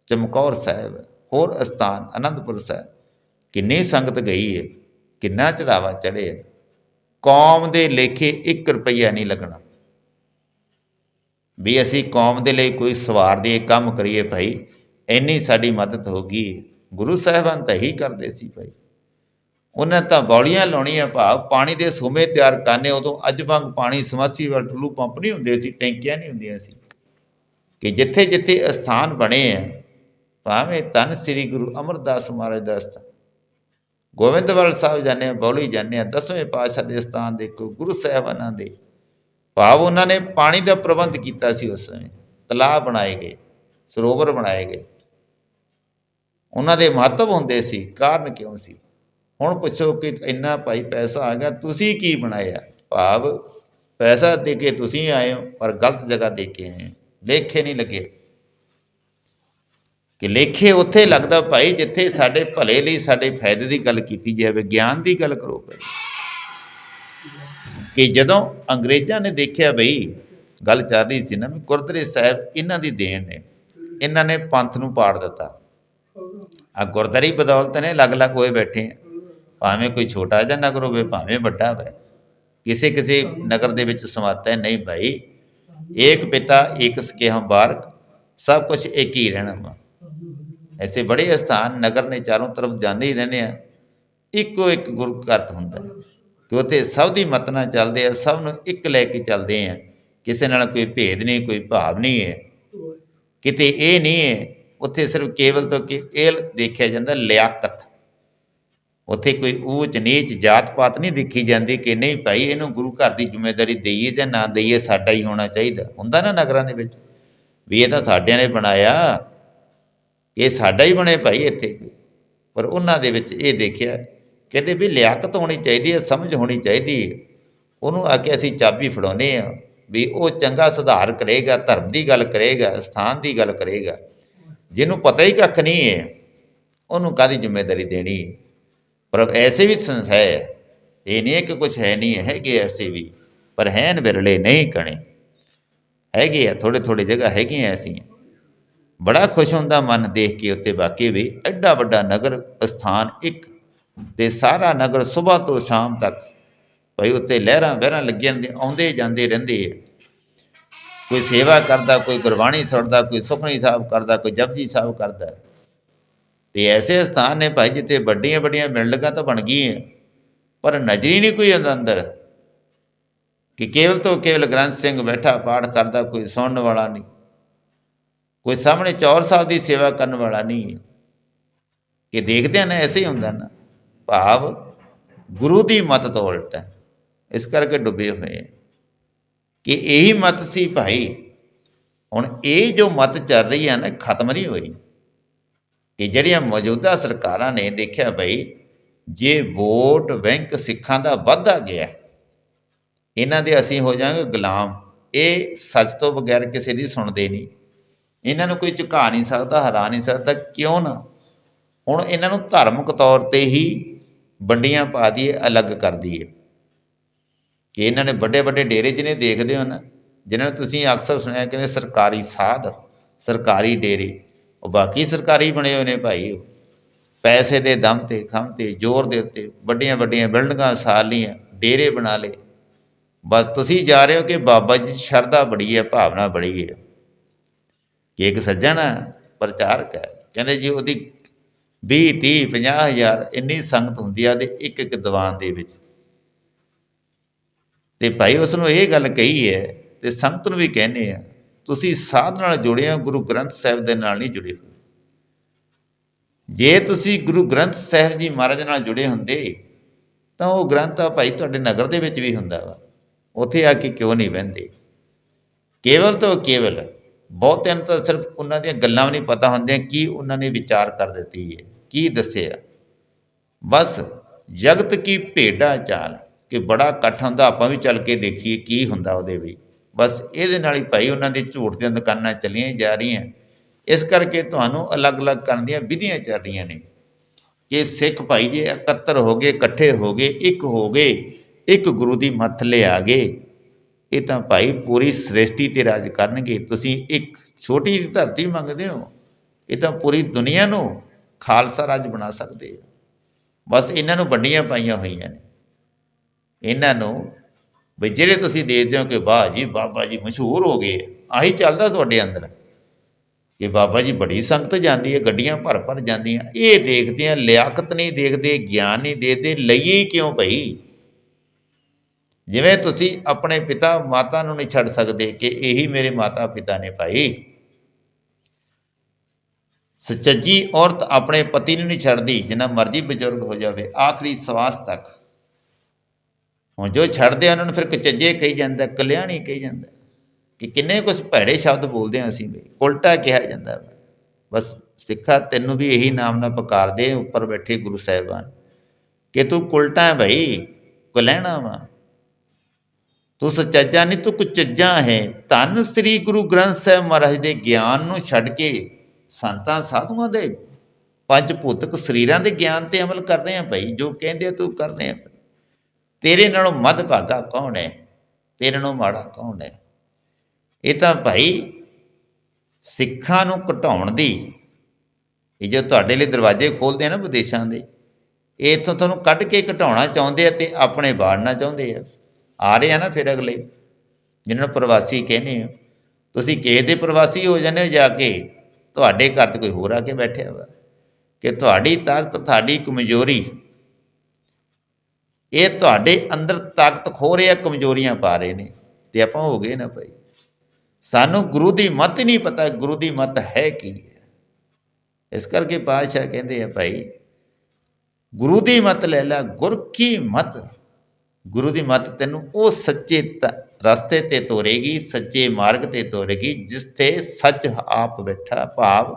ਚਮਕੌਰ ਸਾਹਿਬ ਹੈ, ਹੋਰ ਸਥਾਨ ਅਨੰਦਪੁਰ ਸਾਹਿਬ, ਕਿੰਨੀ ਸੰਗਤ ਗਈ ਹੈ ਕਿੰਨਾ ਚੜਾਵਾ ਚੜਿਆ ਕੌਮ ਦੇ ਲੇਖੇ 1 ਰੁਪਈਆ ਨਹੀਂ ਲੱਗਣਾ। ਵੀ ਅਸੀਂ ਕੌਮ ਦੇ ਲਈ ਕੋਈ ਸਵਾਰ ਦੇ ਕੰਮ ਕਰੀਏ ਭਾਈ, ਇੰਨੀ ਸਾਡੀ ਮਦਦ ਹੋ ਗਈ ਗੁਰੂ ਸਾਹਿਬਾਨ ਤਾਂ ਹੀ ਕਰਦੇ ਸੀ ਭਾਈ। ਉਹਨਾਂ ਤਾਂ ਬੌਲੀਆਂ ਲਾਉਣੀਆਂ, ਭਾਵ ਪਾਣੀ ਦੇ ਸੋਮੇ ਤਿਆਰ ਕਰਨੇ, ਉਦੋਂ ਅੱਜ ਵਾਂਗ ਪਾਣੀ ਸਮਰਸੀਬਲ ਟੁੱਲੂ ਪੰਪ ਨਹੀਂ ਹੁੰਦੇ ਸੀ, ਟੈਂਕੀਆਂ ਨਹੀਂ ਹੁੰਦੀਆਂ ਸੀ। ਕਿ ਜਿੱਥੇ ਜਿੱਥੇ ਅਸਥਾਨ ਬਣੇ ਆ, ਭਾਵੇਂ ਧੰਨ ਸ੍ਰੀ ਗੁਰੂ ਅਮਰਦਾਸ ਮਹਾਰਾਜ ਦਾ ਅਸਥਾਨ ਗੋਬਿੰਦਵਾਲ ਸਾਹਿਬ ਜਾਂਦੇ ਆ, ਬੌਲੀ ਜਾਂਦੇ ਆ, ਦਸਵੇਂ ਪਾਤਸ਼ਾਹ ਦੇ ਸਥਾਨ ਦੇਖੋ, ਗੁਰੂ ਸਾਹਿਬਾਨਾਂ ਦੇ। ਭਾਵ ਉਹਨਾਂ ਨੇ ਪਾਣੀ ਦਾ ਪ੍ਰਬੰਧ ਕੀਤਾ ਸੀ ਉਸ ਸਮੇਂ ਤਲਾਬ ਬਣਾਏ ਗਏ, ਸਰੋਵਰ ਬਣਾਏ ਗਏ। ਉਹਨਾਂ ਦੇ ਮਹੱਤਵ ਹੁੰਦੇ ਸੀ, ਕਾਰਨ ਕਿਉਂ ਸੀ? ਹੁਣ ਪੁੱਛੋ ਕਿ ਇੰਨਾ ਭਾਈ ਪੈਸਾ ਆ ਗਿਆ, ਤੁਸੀਂ ਕੀ ਬਣਾਇਆ? ਭਾਵ ਪੈਸਾ ਦੇ ਕੇ ਤੁਸੀਂ ਆਏ ਹੋ, ਪਰ ਗਲਤ ਜਗ੍ਹਾ ਦੇ ਕੇ ਆਏ ਹੋ। ਲੇਖੇ ਨਹੀਂ ਲੱਗੇ। ਕਿ ਲੇਖੇ ਉੱਥੇ ਲੱਗਦਾ ਭਾਈ ਜਿੱਥੇ ਸਾਡੇ ਭਲੇ ਲਈ ਸਾਡੇ ਫਾਇਦੇ ਦੀ ਗੱਲ ਕੀਤੀ ਜਾਵੇ, ਗਿਆਨ ਦੀ ਗੱਲ ਕਰੋ ਭਾਈ। ਕਿ ਜਦੋਂ ਅੰਗਰੇਜ਼ਾਂ ਨੇ ਦੇਖਿਆ ਬਈ, ਗੱਲ ਚੱਲ ਰਹੀ ਸੀ ਨਾ ਵੀ ਗੁਰਦੁਆਰੇ ਸਾਹਿਬ ਇਹਨਾਂ ਦੀ ਦੇਣ ਨੇ, ਇਹਨਾਂ ਨੇ ਪੰਥ ਨੂੰ ਪਾੜ ਦਿੱਤਾ। ਆ ਗੁਰਦੁਆਰੀ ਬਦੌਲਤ ਨੇ ਅਲੱਗ-ਅਲੱਗ ਹੋਏ ਬੈਠੇ ਆ। ਭਾਵੇਂ ਕੋਈ ਛੋਟਾ ਜਿਹਾ ਨਗਰ ਹੋਵੇ, ਭਾਵੇਂ ਵੱਡਾ ਹੋਵੇ, ਕਿਸੇ ਕਿਸੇ ਨਗਰ ਦੇ ਵਿੱਚ ਸਮਾਤਾ ਹੈ, ਨਹੀਂ ਭਾਈ। ਏਕ ਪਿਤਾ ਇੱਕ ਸਕੇ ਹਮ ਬਾਰਕ, ਸਭ ਕੁਝ ਇੱਕ ਹੀ ਰਹਿਣਾ ਵਾ। ਐਸੇ ਬੜੇ ਸਥਾਨ ਨਗਰ ਨੇ ਚਾਰੋਂ ਤਰਫ ਜਾਂਦੇ ਹੀ ਰਹਿੰਦੇ ਆ। ਇੱਕੋ ਇੱਕ ਗੁਰੂ ਘਰ ਹੁੰਦਾ। ਕਿ ਉੱਥੇ ਸਭ ਦੀ ਮਤ ਨਾਲ ਚੱਲਦੇ ਆ, ਸਭ ਨੂੰ ਇੱਕ ਲੈ ਕੇ ਚੱਲਦੇ ਆ। ਕਿਸੇ ਨਾਲ ਕੋਈ ਭੇਦ ਨਹੀਂ, ਕੋਈ ਭਾਵ ਨਹੀਂ ਹੈ। ਕਿਤੇ ਇਹ ਨਹੀਂ ਹੈ, ਉੱਥੇ ਸਿਰਫ ਕੇਵਲ ਤੋਂ ਕਿ ਇਹ ਦੇਖਿਆ ਜਾਂਦਾ, ਲਿਆਕਤ। ਉੱਥੇ ਕੋਈ ਊਚ ਨੀਚ ਜਾਤ ਪਾਤ ਨਹੀਂ ਦੇਖੀ ਜਾਂਦੀ ਕਿ ਨਹੀਂ ਭਾਈ ਇਹਨੂੰ ਗੁਰੂ ਘਰ ਦੀ ਜ਼ਿੰਮੇਵਾਰੀ ਦਈਏ ਜਾਂ ਨਾ ਦਈਏ, ਸਾਡਾ ਹੀ ਹੋਣਾ ਚਾਹੀਦਾ। ਹੁੰਦਾ ਨਾ ਨਗਰਾਂ ਦੇ ਵਿੱਚ ਵੀ ਇਹ ਤਾਂ ਸਾਡਿਆਂ ਨੇ ਬਣਾਇਆ। ਇਹ ਸਾਡਾ ਹੀ ਬਣੇ ਭਾਈ ਇੱਥੇ। ਪਰ ਉਹਨਾਂ ਦੇ ਵਿੱਚ ਇਹ ਦੇਖਿਆ, ਕਹਿੰਦੇ ਵੀ ਲਿਆਕਤ ਹੋਣੀ ਚਾਹੀਦੀ ਹੈ, ਸਮਝ ਹੋਣੀ ਚਾਹੀਦੀ ਹੈ। ਉਹਨੂੰ ਆ ਕੇ ਅਸੀਂ ਚਾਬੀ ਫੜਾਉਨੇ ਆ ਵੀ ਉਹ ਚੰਗਾ ਸੁਧਾਰ ਕਰੇਗਾ, ਧਰਮ ਦੀ ਗੱਲ ਕਰੇਗਾ, ਸਥਾਨ ਦੀ ਗੱਲ ਕਰੇਗਾ। ਜਿਹਨੂੰ ਪਤਾ ਹੀ ਕੱਖ ਨਹੀਂ ਹੈ, ਉਹਨੂੰ ਕਾਦੀ ਜ਼ਿੰਮੇਵਾਰੀ ਦੇਣੀ ਹੈ? ਪਰ ਐਸੇ ਵੀ ਸੰਸ ਹੈ ਇਹ ਨਹੀਂ ਹੈ ਕਿ ਕੁਝ ਹੈ ਨਹੀਂ ਹੈ, ਹੈਗੇ ਐਸੇ ਵੀ ਪਰ ਹੈਨ ਵਿਰਲੇ ਨਹੀਂ ਕਣੇ। ਹੈਗੇ ਆ ਥੋੜੇ ਥੋੜੇ ਜਗ੍ਹਾ ਹੈਗੀਆਂ ਐਸੀਆਂ। ਬੜਾ ਖੁਸ਼ ਹੁੰਦਾ ਮਨ ਦੇਖ ਕੇ ਉੱਤੇ ਵਾਕਈ ਵੀ ਐਡਾ ਵੱਡਾ ਨਗਰ ਸਥਾਨ ਇੱਕ ਤੇ ਸਾਰਾ ਨਗਰ ਸਵੇਰ ਤੋਂ ਸ਼ਾਮ ਤੱਕ ਭਈ ਉੱਤੇ ਲਹਿਰਾਂ ਵਹਿਰਾਂ ਲੱਗੀਆਂ ਨੇ ਆਉਂਦੇ ਜਾਂਦੇ ਰਹਿੰਦੇ ਆ। ਕੋਈ ਸੇਵਾ ਕਰਦਾ ਕੋਈ ਗੁਰਬਾਣੀ ਸੁਣਦਾ ਕੋਈ ਸੁਖਣੀ ਸਾਹਿਬ ਕਰਦਾ ਕੋਈ ਜਪਜੀ ਸਾਹਿਬ ਕਰਦਾ। ਤੇ ਐਸੇ ਸਥਾਨ ਨੇ ਭਾਈ ਜਿੱਥੇ ਵੱਡੀਆਂ ਵੱਡੀਆਂ ਬਿਲਡਿੰਗਾਂ ਤਾਂ ਬਣ ਗਈਆਂ। ਪਰ ਨਜ਼ਰੀ ਨਹੀਂ ਕੋਈ ਅੰਦਰ ਅੰਦਰ। ਕਿ ਕੇਵਲ ਤੋਂ ਕੇਵਲ ਗ੍ਰੰਥ ਸਿੰਘ ਬੈਠਾ, ਪਾਠ ਕਰਦਾ, ਕੋਈ ਸੁਣਨ ਵਾਲਾ ਨਹੀਂ। ਕੋਈ ਸਾਹਮਣੇ ਚੌਰ ਸਾਹਿਬ ਦੀ ਸੇਵਾ ਕਰਨ ਵਾਲਾ ਨਹੀਂ ਕਿ ਦੇਖਦੇ ਨੇ ਐਸੇ ਹੀ ਹੁੰਦਾ ਨਾ। ਭਾਵ ਗੁਰੂ ਦੀ ਮਤ ਤੋਂ ਉਲਟ ਹੈ। ਇਸ ਕਰਕੇ ਡੁੱਬੇ ਹੋਏ ਹੈ। ਕਿ ਇਹੀ ਮਤ ਸੀ ਭਾਈ। ਹੁਣ ਇਹ ਜੋ ਮਤ ਚੱਲ ਰਹੀ ਹੈ ਨਾ, ਖਤਮ ਨਹੀਂ ਹੋਈ। ਕਿ ਜਿਹੜੀਆਂ ਮੌਜੂਦਾ ਸਰਕਾਰਾਂ ਨੇ ਦੇਖਿਆ ਭਾਈ ਜੇ ਵੋਟ ਬੈਂਕ ਸਿੱਖਾਂ ਦਾ ਵੱਧਦਾ ਗਿਆ, ਇਹਨਾਂ ਦੇ ਅਸੀਂ ਹੋ ਜਾਵਾਂਗੇ ਗੁਲਾਮ। ਇਹ ਸੱਚ ਤੋਂ ਬਗੈਰ ਕਿਸੇ ਦੀ ਸੁਣਦੇ ਨਹੀਂ। ਇਹਨਾਂ ਨੂੰ ਕੋਈ ਝੁਕਾ ਨਹੀਂ ਸਕਦਾ, ਹਰਾ ਨਹੀਂ ਸਕਦਾ, ਕਿਉਂ ਨਾ? ਹੁਣ ਇਹਨਾਂ ਨੂੰ ਧਾਰਮਿਕ ਤੌਰ ਤੇ ਹੀ ਵੰਡੀਆਂ ਪਾ ਦਈਏ, ਅਲੱਗ ਕਰ ਦਈਏ। ਕਿ ਇਹਨਾਂ ਨੇ ਵੱਡੇ ਵੱਡੇ ਡੇਰੇ ਜਿਹਨੇ ਦੇਖਦੇ ਹੋ ਨਾ, ਜਿਨ੍ਹਾਂ ਨੂੰ ਤੁਸੀਂ ਅਕਸਰ ਸੁਣਿਆ ਕਹਿੰਦੇ ਸਰਕਾਰੀ ਸਾਧ, ਸਰਕਾਰੀ ਡੇਰੇ ਉਹ ਬਾਕੀ ਸਰਕਾਰੀ ਬਣੇ ਹੋਏ ਨੇ ਭਾਈ ਉਹ। ਪੈਸੇ ਦੇ ਦਮ ਤੇ ਖੰਮ ਤੇ ਜ਼ੋਰ ਦੇ ਉੱਤੇ ਵੱਡੀਆਂ ਵੱਡੀਆਂ ਬਿਲਡਿੰਗਾਂ ਸਾਲ ਲਈਆਂ ਡੇਰੇ ਬਣਾ ਲਏ। ਬਸ ਤੁਸੀਂ ਜਾ ਰਹੇ ਹੋ ਕਿ ਬਾਬਾ ਜੀ ਸ਼ਰਧਾ ਬੜੀ ਹੈ ਭਾਵਨਾ ਬੜੀ ਹੈ। ਕਿ ਇੱਕ ਸੱਜਣ ਹੈ, ਪ੍ਰਚਾਰਕ ਹੈ। ਕਹਿੰਦੇ ਜੀ ਉਹਦੀ 20 30 50 ਹਜ਼ਾਰ ਇੰਨੀ ਸੰਗਤ ਹੁੰਦੀ ਆ ਤੇ ਇੱਕ ਇੱਕ ਦੀਵਾਨ ਦੇ ਵਿੱਚ। ਤੇ ਭਾਈ ਉਸ ਨੂੰ ਇਹ ਗੱਲ ਕਹੀ ਹੈ ਤੇ ਸੰਗਤ ਨੂੰ ਵੀ ਕਹਿੰਦੇ ਆ ਤੁਸੀਂ ਸਾਧ ਨਾਲ ਜੁੜੇ ਹੋ, ਗੁਰੂ ਗ੍ਰੰਥ ਸਾਹਿਬ ਦੇ ਨਾਲ ਨਹੀਂ ਜੁੜੇ ਹੋਏ। ਜੇ ਤੁਸੀਂ ਗੁਰੂ ਗ੍ਰੰਥ ਸਾਹਿਬ ਜੀ ਮਹਾਰਾਜ ਨਾਲ ਜੁੜੇ ਹੁੰਦੇ, ਤਾਂ ਉਹ ਗ੍ਰੰਥ ਆ ਭਾਈ ਤੁਹਾਡੇ ਨਗਰ ਦੇ ਵਿੱਚ ਵੀ ਹੁੰਦਾ ਵਾ। ਉੱਥੇ ਆ ਕੇ ਕਿਉਂ ਨਹੀਂ ਬਹਿੰਦੇ ਕੇਵਲ ਤੋਂ ਕੇਵਲ ਬਹੁਤਿਆਂ ਨੂੰ ਤਾਂ ਸਿਰਫ ਉਹਨਾਂ ਦੀਆਂ ਗੱਲਾਂ ਵੀ ਨਹੀਂ ਪਤਾ ਹੁੰਦੀਆਂ, ਕੀ ਉਹਨਾਂ ਨੇ ਵਿਚਾਰ ਕਰ ਦਿੱਤੀ ਹੈ, ਕੀ ਦੱਸਿਆ। ਬਸ ਜਗਤ ਕੀ ਭੇਡਾ ਚਾਲ, ਕਿ ਬੜਾ ਇਕੱਠ ਹੁੰਦਾ, ਆਪਾਂ ਵੀ ਚੱਲ ਕੇ ਦੇਖੀਏ ਕੀ ਹੁੰਦਾ ਉਹਦੇ ਵਿੱਚ। ਬਸ ਇਹਦੇ ਨਾਲ ਹੀ ਭਾਈ ਉਹਨਾਂ ਦੇ ਝੂਠ ਦੀਆਂ ਦੁਕਾਨਾਂ ਚੱਲੀਆਂ ਹੀ ਜਾ ਰਹੀਆਂ। ਇਸ ਕਰਕੇ ਤੁਹਾਨੂੰ ਅਲੱਗ-ਅਲੱਗ ਕਰਨ ਦੀਆਂ ਵਿਧੀਆਂ ਚੱਲ ਰਹੀਆਂ ਨੇ। ਕਿ ਸਿੱਖ ਭਾਈ ਜੇ ਇਕੱਤਰ ਹੋ ਗਏ, ਇਕੱਠੇ ਹੋ ਗਏ, ਇੱਕ ਹੋ ਗਏ, ਇੱਕ ਗੁਰੂ ਦੀ ਮੱਥ ਲਿਆ ਗਏ, ਇਹ ਤਾਂ ਭਾਈ ਪੂਰੀ ਸ੍ਰਿਸ਼ਟੀ ਤੇ ਰਾਜ ਕਰਨਗੇ। ਤੁਸੀਂ ਇੱਕ ਛੋਟੀ ਜਿਹੀ ਧਰਤੀ ਮੰਗਦੇ ਹੋ, ਇਹ ਤਾਂ ਪੂਰੀ ਦੁਨੀਆ ਨੂੰ ਖਾਲਸਾ ਰਾਜ ਬਣਾ ਸਕਦੇ ਹੋ ਬਸ ਇਹਨਾਂ ਨੂੰ ਵੱਡੀਆਂ ਪਾਈਆਂ ਹੋਈਆਂ ਨੇ। ਇਹਨਾਂ ਨੂੰ ਬਈ ਜਿਹੜੇ ਤੁਸੀਂ ਦੇਖਦੇ ਹੋ ਕਿ ਵਾਹ ਜੀ ਬਾਬਾ ਜੀ, ਮਸ਼ਹੂਰ ਹੋ ਗਏ। ਆਹੀ ਚੱਲਦਾ ਤੁਹਾਡੇ ਅੰਦਰ। ਕਿ ਬਾਬਾ ਜੀ ਬੜੀ ਸੰਗਤ ਜਾਂਦੀ ਹੈ, ਗੱਡੀਆਂ ਭਰ ਭਰ ਜਾਂਦੀਆਂ। ਇਹ ਦੇਖਦੇ ਆ, ਲਿਆਕਤ ਨਹੀਂ ਦੇਖਦੇ, ਗਿਆਨ ਨਹੀਂ ਦੇਖਦੇ, ਲਈਏ ਕਿਉਂ ਭਈ? ਜਿਵੇਂ ਤੁਸੀਂ ਆਪਣੇ ਪਿਤਾ ਮਾਤਾ ਨੂੰ ਨਹੀਂ ਛੱਡ ਸਕਦੇ ਕਿ ਇਹੀ ਮੇਰੇ ਮਾਤਾ ਪਿਤਾ ਨੇ ਭਾਈ। ਸੱਚੀ ਔਰਤ ਆਪਣੇ ਪਤੀ ਨੂੰ ਨਹੀਂ ਛੱਡਦੀ, ਜਿੰਨਾ ਮਰਜ਼ੀ ਬਜ਼ੁਰਗ ਹੋ ਜਾਵੇ, ਆਖਰੀ ਸਵਾਸ ਤੱਕ। ਹੁਣ ਜੋ ਛੱਡਦੇ ਆ, ਉਹਨਾਂ ਨੂੰ ਫਿਰ ਕੁਚੱਜੇ ਕਹੀ ਜਾਂਦਾ, ਕਲਿਆਣੀ ਕਹੀ ਜਾਂਦਾ। ਕਿ ਕਿੰਨੇ ਕੁਝ ਭੈੜੇ ਸ਼ਬਦ ਬੋਲਦੇ ਆ ਅਸੀਂ ਵੀ, ਉਲਟਾ ਕਿਹਾ ਜਾਂਦਾ ਵਾ। ਬਸ ਸਿੱਖਾ ਤੈਨੂੰ ਵੀ ਇਹੀ ਨਾਮ ਨਾਲ ਪੁਕਾਰਦੇ ਉੱਪਰ ਬੈਠੇ ਗੁਰੂ ਸਾਹਿਬਾਨ। ਕਿ ਤੂੰ ਉਲਟਾ ਹੈ ਭਾਈ, ਕੁਲਹਿਣਾ ਵਾ। ਤੂੰ ਸੱਚਾ ਨਹੀਂ, ਤੂੰ ਕੁਚੱਜਾ ਹੈ। ਧੰਨ ਸ੍ਰੀ ਗੁਰੂ ਗ੍ਰੰਥ ਸਾਹਿਬ ਮਹਾਰਾਜ ਦੇ ਗਿਆਨ ਨੂੰ ਛੱਡ ਕੇ ਸੰਤਾਂ, ਸਾਧੂਆਂ ਦੇ ਪੰਜ ਭੂਤਕ ਸਰੀਰਾਂ ਦੇ ਗਿਆਨ ਤੇ ਅਮਲ ਕਰ ਰਹੇ ਆ ਭਾਈ, ਜੋ ਕਹਿੰਦੇ ਤੂੰ ਕਰਦੇ ਆ। ਤੇਰੇ ਨਾਲੋਂ ਮੱਧ ਭਾਗਾ ਕੌਣ ਹੈ? ਤੇਰੇ ਨਾਲੋਂ ਮਾੜਾ ਕੌਣ ਹੈ? ਇਹ ਤਾਂ ਭਾਈ ਸਿੱਖਾਂ ਨੂੰ ਘਟਾਉਣ ਦੀ, ਇਹ ਜੋ ਤੁਹਾਡੇ ਲਈ ਦਰਵਾਜ਼ੇ ਖੋਲਦੇ ਆ ਨਾ ਵਿਦੇਸ਼ਾਂ ਦੇ, ਇਹ ਇੱਥੋਂ ਤੁਹਾਨੂੰ ਕੱਢ ਕੇ ਘਟਾਉਣਾ ਚਾਹੁੰਦੇ ਆ ਤੇ ਆਪਣੇ ਬਾੜਨਾ ਚਾਹੁੰਦੇ ਆ। ਆ ਰਹੇ ਆ ਨਾ ਫਿਰ ਅਗਲੇ ਜਿਹਨਾਂ ਨੂੰ ਪ੍ਰਵਾਸੀ ਕਹਿੰਦੇ ਆ। ਤੁਸੀਂ ਕਿਸੇ ਦੇ ਪ੍ਰਵਾਸੀ ਹੋ ਜਾਂਦੇ ਹੋ ਜਾ ਕੇ ਤੁਹਾਡੇ ਘਰ ਤੇ ਕੋਈ ਹੋਰ ਆ ਕੇ ਬੈਠਿਆ ਵਾ, ਕਿ ਤੁਹਾਡੀ ਤਾਕਤ, ਤੁਹਾਡੀ ਕਮਜ਼ੋਰੀ ਇਹ ਤੁਹਾਡੇ ਅੰਦਰ ਤਾਕਤ ਖੋ ਰਿਹਾ ਕਮਜ਼ੋਰੀਆਂ ਪਾ ਰਹੇ ਨੇ। ਤੇ ਆਪਾਂ ਹੋ ਗਏ ਨਾ ਭਾਈ। ਸਾਨੂੰ ਗੁਰੂ ਦੀ ਮਤ ਹੀ ਨਹੀਂ ਪਤਾ, ਗੁਰੂ ਦੀ ਮਤ ਹੈ ਕੀ ਹੈ। ਇਸ ਕਰਕੇ ਪਾਤਸ਼ਾਹ ਕਹਿੰਦੇ ਆ ਭਾਈ, ਗੁਰੂ ਦੀ ਮਤ ਲੈ ਲੈ, ਗੁਰ ਕੀ ਮੱਤ? ਗੁਰੂ ਦੀ ਮਤ ਤੈਨੂੰ ਉਹ ਸੱਚੇ ਤ- ਰਸਤੇ ਤੇ ਤੋਰੇਗੀ, ਸੱਚੇ ਮਾਰਗ ਤੇ ਤੋਰੇਗੀ ਜਿਸ ਤੇ ਸੱਚ ਆਪ ਬੈਠਾ, ਭਾਵ